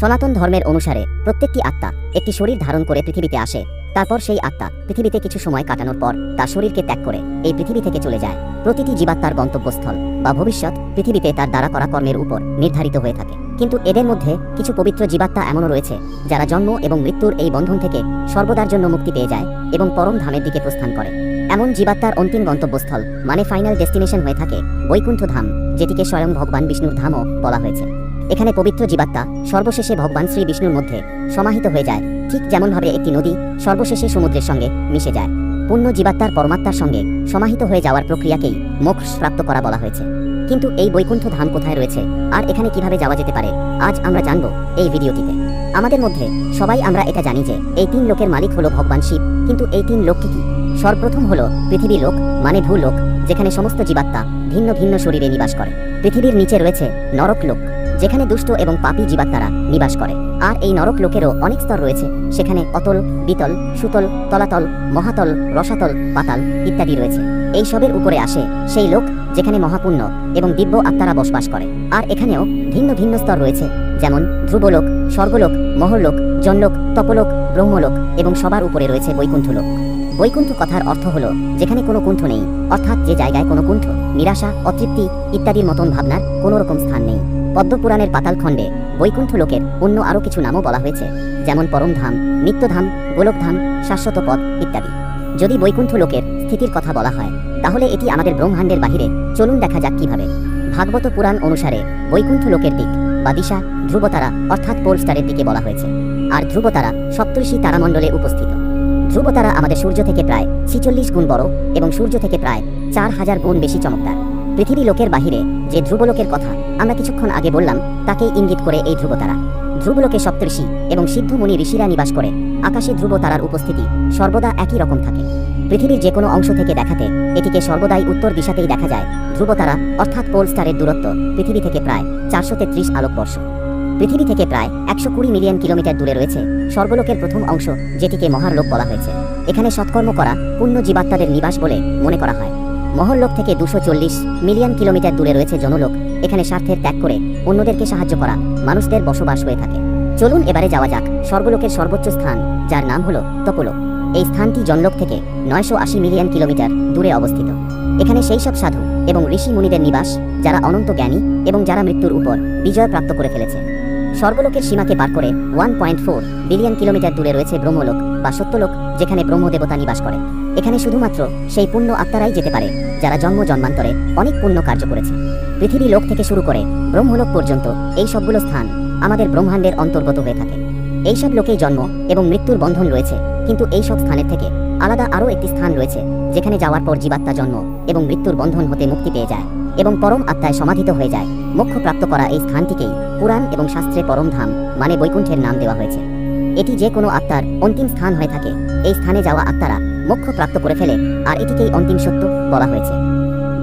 সনাতন ধর্মের অনুসারে প্রত্যেকটি আত্মা একটি শরীর ধারণ করে পৃথিবীতে আসে। তারপর সেই আত্মা পৃথিবীতে কিছু সময় কাটানোর পর তার শরীরকে ত্যাগ করে এই পৃথিবী থেকে চলে যায়। প্রতিটি জীবাত্মার গন্তব্যস্থল বা ভবিষ্যৎ পৃথিবীতে তার দ্বারা করা কর্মের উপর নির্ধারিত হয়ে থাকে। কিন্তু এদের মধ্যে কিছু পবিত্র জীবাত্মা এমনও রয়েছে, যারা জন্ম এবং মৃত্যুর এই বন্ধন থেকে সর্বদার জন্য মুক্তি পেয়ে যায় এবং পরম ধামের দিকে প্রস্থান করে। এমন জীবাত্মার অন্তিম গন্তব্যস্থল মানে ফাইনাল ডেস্টিনেশন হয়ে থাকে বৈকুণ্ঠ ধাম যেটিকে স্বয়ং ভগবান বিষ্ণুর ধামও বলা হয়েছে। এখানে পবিত্র জীবাত্মা সর্বশেষে ভগবান শ্রী বিষ্ণুর মধ্যে সমাহিত হয়ে যায়। ঠিক যেমনভাবে একটি নদী সর্বশেষে সমুদ্রের সঙ্গে মিশে যায়। পূর্ণ জীবাত্মার পরমাত্মার সঙ্গে সমাহিত হয়ে যাওয়ার প্রক্রিয়াকেই মোক্ষ প্রাপ্ত করা বলা হয়েছে। কিন্তু এই বৈকুণ্ঠ ধাম কোথায় রয়েছে? আর এখানে কীভাবে যাওয়া যেতে পারে? আজ আমরা জানব এই ভিডিওটিতে। আমাদের মধ্যে সবাই আমরা এটা জানি যে এই তিন লোকের মালিক হলো ভগবান শিব। কিন্তু এই তিন লোকটি কি? সর্বপ্রথম হলো পৃথিবী লোক মানে ভূলোক, যেখানে সমস্ত জীবাত্মা ভিন্ন ভিন্ন শরীরে নিবাস করে। পৃথিবীর নিচে রয়েছে নরক লোক। যেখানে দুষ্ট এবং পাপী জীবাত্মারা নিবাস করে। আর এই নরক লোকেরও অনেক স্তর রয়েছে, সেখানে অতল বিতল সুতল, তলাতল, মহাতল, রসাতল, পাতাল ইত্যাদি রয়েছে। এই সবের উপরে আসে সেই লোক যেখানে মহাপুণ্য এবং দিব্য আত্মারা বসবাস করে। আর এখানেও ভিন্ন ভিন্ন স্তর রয়েছে, যেমন ধ্রুবলোক, স্বর্গলোক, মহরলোক, জনলোক, তপলোক, ব্রহ্মলোক এবং সবার উপরে রয়েছে বৈকুণ্ঠ লোক। বৈকুণ্ঠ কথার অর্থ হলো যেখানে কোনো কুণ্ঠ নেই, অর্থাৎ যে জায়গায় কোনো কুণ্ঠ, নিরাশা, অতৃপ্তি ইত্যাদির মতন ভাবনার কোনো রকম স্থান নেই। পদ্মপুরাণের পাতাল খণ্ডে বৈকুণ্ঠ লোকের অন্য আরও কিছু নামও বলা হয়েছে, যেমন পরমধাম, নিত্যধাম, গোলকধাম, শাশ্বত পদ ইত্যাদি। যদি বৈকুণ্ঠ লোকের স্থিতির কথা বলা হয়, তাহলে এটি আমাদের ব্রহ্মাণ্ডের বাহিরে। চলুন দেখা যাক কীভাবে। ভাগবত পুরাণ অনুসারে বৈকুণ্ঠ লোকের দিক বা দিশা ধ্রুবতারা, অর্থাৎ পোল স্টারের দিকে বলা হয়েছে। আর ধ্রুবতারা সপ্তর্ষি তারামণ্ডলে উপস্থিত। ধ্রুবতারা আমাদের সূর্য থেকে প্রায় ছিচল্লিশ গুণ বড় এবং সূর্য থেকে প্রায় চার হাজার গুণ বেশি চমকদার। পৃথিবী লোকের বাহিরে যে ধ্রুবলোকের কথা আমরা কিছুক্ষণ আগে বললাম, তাকেই ইঙ্গিত করে এই ধ্রুবতারা ধ্রুবলোকে সপ্তর্ষি এবং সিদ্ধমুনি ঋষিরা নিবাস করে। আকাশে ধ্রুব তারার উপস্থিতি সর্বদা একই রকম থাকে। পৃথিবীর যে কোনো অংশ থেকে দেখাতে এটিকে সর্বদাই উত্তর দিশাতেই দেখা যায় ধ্রুবতারা অর্থাৎ পোল স্টারের দূরত্ব, পৃথিবী থেকে প্রায় চারশো তেত্রিশ আলোকবর্ষ। পৃথিবী থেকে প্রায় একশো কুড়ি মিলিয়ন কিলোমিটার দূরে রয়েছে স্বর্গলোকের প্রথম অংশ যেটিকে মহারলোক বলা হয়েছে। এখানে সৎকর্ম করা পূর্ণ জীবাত্মাদের নিবাস বলে মনে করা হয়। মহরলোক থেকে দুশো মিলিয়ন কিলোমিটার দূরে রয়েছে জনলোক। এখানে স্বার্থের ত্যাগ করে অন্যদেরকে সাহায্য করা মানুষদের বসবাস হয়ে থাকে। চলুন এবারে যাওয়া যাক স্বর্গলোকের সর্বোচ্চ স্থান, যার নাম হলো তপলোক। এই স্থানটি জনলোক থেকে নয়শো আশি মিলিয়ন কিলোমিটার দূরে অবস্থিত। এখানে সেই সব সাধু এবং ঋষি মুনিদের নিবাস, যারা অনন্ত জ্ঞানী এবং যারা মৃত্যুর উপর বিজয় প্রাপ্ত করে ফেলেছে। স্বর্গলোকের সীমাকে পার করে one point four billion kilometre দূরে রয়েছে ব্রহ্মলোক বা সত্যলোক, যেখানে ব্রহ্মদেবতা নিবাস করে। এখানে শুধুমাত্র সেই পুণ্য আত্মারাই যেতে পারে, যারা জন্ম জন্মান্তরে অনেক পুণ্য কার্য করেছে। পৃথিবী লোক থেকে শুরু করে ব্রহ্মলোক পর্যন্ত এই সবগুলো স্থান আমাদের ব্রহ্মাণ্ডের অন্তর্গত হয়ে থাকে। এইসব লোকেই জন্ম এবং মৃত্যুর বন্ধন রয়েছে, কিন্তু এই সব স্থানের থেকে আলাদা আরও একটি স্থান রয়েছে, যেখানে যাওয়ার পর জীবাত্মা জন্ম এবং মৃত্যুর বন্ধন হতে মুক্তি পেয়ে যায়। এবং পরম আত্মায় সমাধিত হয়ে যায়। মোক্ষ প্রাপ্ত করা এই স্থানটিকেই পুরাণ এবং শাস্ত্রে পরম ধাম মানে বৈকুণ্ঠের নাম দেওয়া হয়েছে। এটি যে কোনো আত্মার অন্তিম স্থান হয়ে থাকে। এই স্থানে যাওয়া আত্মারা মোক্ষ প্রাপ্ত করে ফেলে, আর এটিকেই অন্তিম সত্য বলা হয়েছে।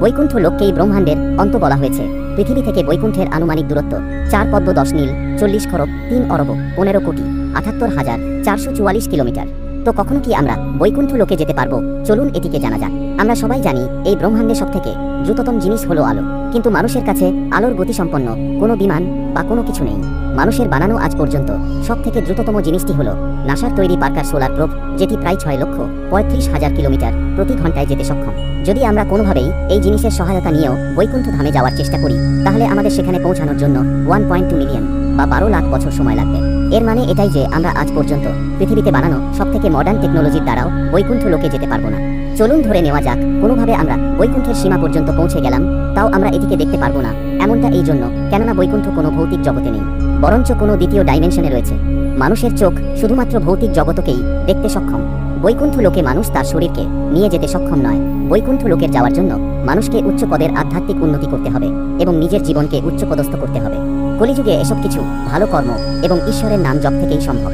বৈকুণ্ঠ লোককেই ব্রহ্মাণ্ডের অন্ত বলা হয়েছে। পৃথিবী থেকে বৈকুণ্ঠের আনুমানিক দূরত্ব চার পদ্ম দশ নীল, চল্লিশ খরব, তিন অরব, পনেরো কোটি, আটাত্তর হাজার চারশো চুয়াল্লিশ কিলোমিটার। তো কখনো কি আমরা বৈকুণ্ঠ লোকে যেতে পারব? চলুন এটিকে জানা যাক। আমরা সবাই জানি, এই ব্রহ্মাণ্ডে সব থেকে দ্রুততম জিনিস হলো আলো। কিন্তু মানুষের কাছে আলোর গতিসম্পন্ন কোনো বিমান বা কোনো কিছু নেই। মানুষের বানানো আজ পর্যন্ত সব থেকে দ্রুততম জিনিসটি হলো নাসার তৈরি পার্কার সোলার প্রোব, যেটি প্রায় ছয় লক্ষ পঁয়ত্রিশ হাজার কিলোমিটার প্রতি ঘন্টায় যেতে সক্ষম। যদি আমরা কোনোভাবেই এই জিনিসের সহায়তা নিয়েও বৈকুণ্ঠ ধামে যাওয়ার চেষ্টা করি, তাহলে আমাদের সেখানে পৌঁছানোর জন্য ওয়ান পয়েন্ট মিলিয়ন বা বারো লাখ বছর সময় লাগবে। এর মানে এটাই যে আমরা আজ পর্যন্ত পৃথিবীতে বানানো সব থেকে মডার্ন টেকনোলজির দ্বারাও বৈকুণ্ঠ লোকে যেতে পারব না। চলুন ধরে নেওয়া যাক, কোনোভাবে আমরা বৈকুণ্ঠের সীমা পর্যন্ত পৌঁছে গেলাম, তাও আমরা এটিকে দেখতে পারব না। এমনটা এই জন্য, কেননা বৈকুণ্ঠ কোনো ভৌতিক জগতে নেই, বরঞ্চ কোনো দ্বিতীয় ডাইমেনশনে রয়েছে। মানুষের চোখ শুধুমাত্র ভৌতিক জগতকেই দেখতে সক্ষম। বৈকুণ্ঠ লোকে মানুষ তার শরীরকে নিয়ে যেতে সক্ষম নয়। বৈকুণ্ঠ লোকের যাওয়ার জন্য মানুষকে উচ্চ পদের আধ্যাত্মিক উন্নতি করতে হবে এবং নিজের জীবনকে উচ্চপদস্থ করতে হবে। কলিযুগে এসব কিছু ভালো কর্ম এবং ঈশ্বরের নাম জপ থেকেই সম্ভব।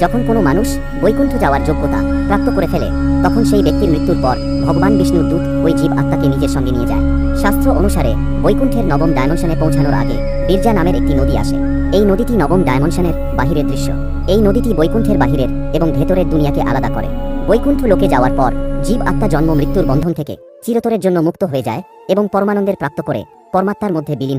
যখন কোনো মানুষ বৈকুণ্ঠ যাওয়ার যোগ্যতা প্রাপ্ত করে ফেলে, তখন সেই ব্যক্তির মৃত্যুর পর ভগবান বিষ্ণুর দূত ওই জীব আত্মাকে নিজের সঙ্গে নিয়ে যায়। শাস্ত্র অনুসারে বৈকুণ্ঠের নবম ডায়মেনশনে পৌঁছানোর আগে বীরজা নামের একটি নদী আসে। এই নদীটি নবম ডায়মেনশনের বাহিরের দৃশ্য। এই নদীটি বৈকুণ্ঠের বাহিরের এবং ভেতরের দুনিয়াকে আলাদা করে। বৈকুণ্ঠ লোকে যাওয়ার পর জীব আত্মা জন্ম মৃত্যুর বন্ধন থেকে চিরতরের জন্য মুক্ত হয়ে যায় এবং পরমানন্দের প্রাপ্ত করে পরমাত্মার মধ্যে বিলীন